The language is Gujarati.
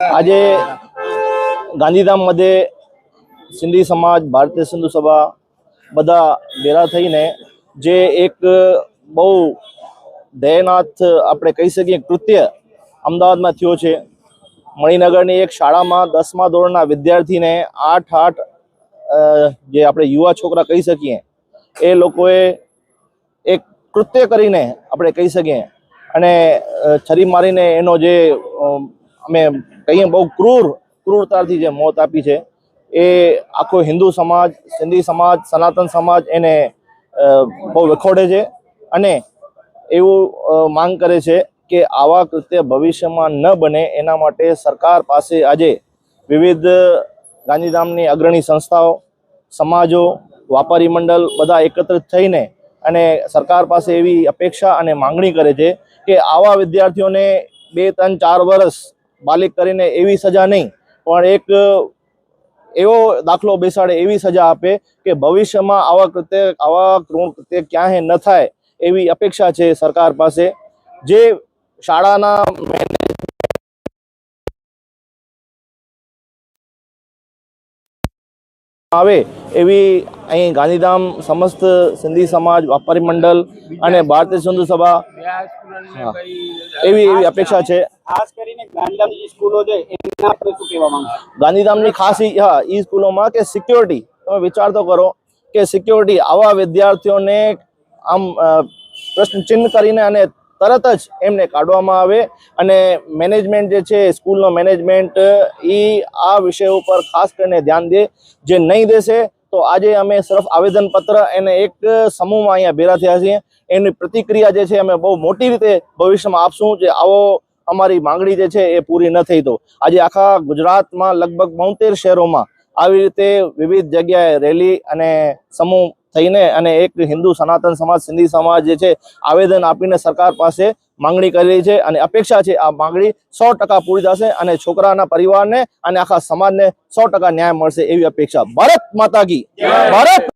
આજે ગાંધીધામमध्ये સિંધી સમાજ, ભારતીય सिंधु સભા બધા ભેરા થઈને જે એક બહુ દયનાથ આપણે કહી શકીએ કૃત્ય અમદાવાદમાં થયો છે. મણિનગરની એક શાળામાં દસમા ધોરણના વિદ્યાર્થીને આઠ આઠ જે આપણે યુવા છોકરા કહી શકીએ, એ લોકોએ એક કૃત્ય કરીને આપણે કહી શકીએ. અને છરી મારીને એનો જે અમ, કહીએ બહુ ક્રૂર ક્રૂરતાથી જે મોત આપી છે એ આખો હિન્દુ સમાજ સિંધી સમાજ સનાતન સમાજ એને બહુ વખોડે છે અને એવું માંગ કરે છે કે આવા કૃત્ય ભવિષ્યમાં ન બને એના માટે સરકાર પાસે આજે વિવિધ ગાંધીધામની અગ્રણી સંસ્થાઓ સમાજો વાપારી મંડળ બધા એકત્રિત થઈને અને સરકાર પાસે એવી અપેક્ષા અને માંગણી કરે છે કે આવા વિદ્યાર્થીઓને બે ત્રણ ચાર વર્ષ બાલિક કરીને એવી સજા નહીં, પણ એક એવો દાખલો બેસાડે એવી સજા આપે કે ભવિષ્યમાં આવા કૃત્ય આવા કૃણ કૃત્ય ક્યાંય ન થાય એવી અપેક્ષા છે સરકાર પાસે. જે શાળાના આવે એવી અહીં ગાંધીધામ સમસ્ત સિંધી સમાજ વાપારી મંડળ અને ભારતીય સિંધુ સભા એવી એવી અપેક્ષા છે. ખાસ કરીને ગાંધીધામ સ્કૂલો છે એના પર શું કહેવા માંગશો? ગાંધીધામની ખાસ ઈ- હા એ સ્કૂલોમાં કે સિક્યોરિટી તમે વિચાર તો કરો કે સિક્યોરિટી આવા વિદ્યાર્થીઓને આમ પ્રશ્ન ચિહ્ન કરીને અને તરત જ એમને કાઢવામાં આવે અને મેનેજમેન્ટ જે છે સ્કૂલનો મેનેજમેન્ટ એ આ વિષય ઉપર ખાસ કરીને ધ્યાન દે જે નહીં દેશે તો આજે અમે સરફ આવેદનપત્ર અને એક સમૂહમાં અહીંયા ભેરા થયા છીએ. એની પ્રતિક્રિયા જે છે અમે બહુ મોટી રીતે ભવિષ્યમાં આપશું જે આવો અમારી માંગણી જે છે એ પૂરી ન થઈ તો. આજે આખા ગુજરાતમાં લગભગ બોતેર શહેરોમાં આવી રીતે વિવિધ જગ્યાએ રેલી અને સમૂહ થઈને અને એક હિન્દુ સનાતન સમાજ, સિંધી સમાજ જે છે, આવેદન આપીને સરકાર પાસે માંગણી કરી છે અને અપેક્ષા છે આ માંગણી સો ટકા પૂરી થશે અને છોકરાના પરિવારને અને આખા સમાજને સો ટકા ન્યાય મળશે એવી અપેક્ષા. ભારત માતા કી. ભારત